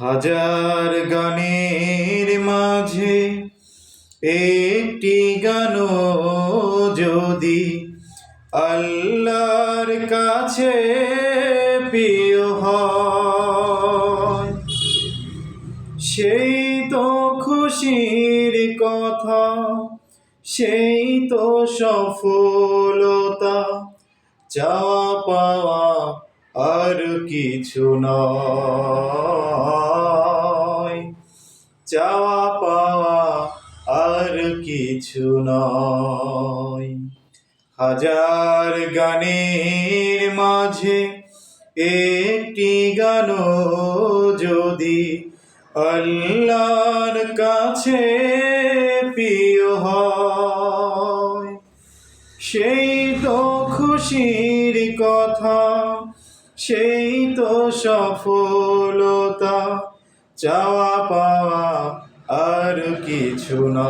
হাজার গানের মাঝে একটি গান যদি আল্লাহর কাছে প্রিয় হয়, সেই তো খুশির কথা, সেই তো সফলতা, চাওয়া পাওয়া আর কিছু নয়। চাওয়া পাওয়া আর কিছু নয়। হাজার গানের মাঝে একটি গান যদি আল্লাহর কাছে প্রিয় হয়, সেই তো খুশির কথা সেই তো সফলতা, চাওয়া পাওয়া আর কিছু নয়।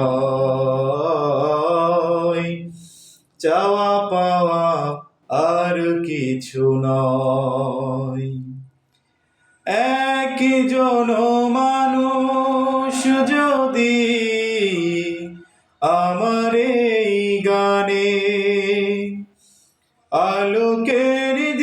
চাওয়া পাওয়া আর কিছু নয়। একজন মানুষ যদি আমার এই গানে আলোকের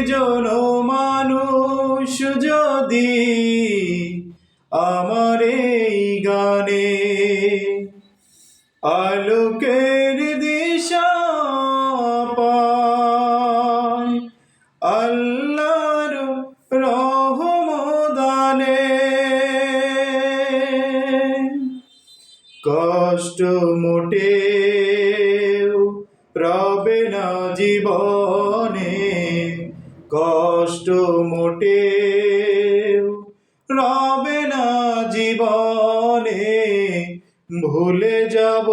একজন মানুষ যদি আমার এই গানে আলোকের দিশা পায়, আল্লাহর রহমদানে কষ্ট মোটেও রবে না জীবনে। কষ্ট মোটে। রবে না জীবনে, ভুলে যাব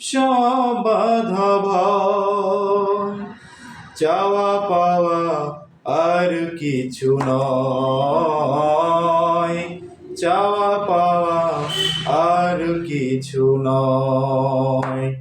সব চাওয়া পাওয়া আর কিছু নয়। চাওয়া পাওয়া আর কিছু নয়।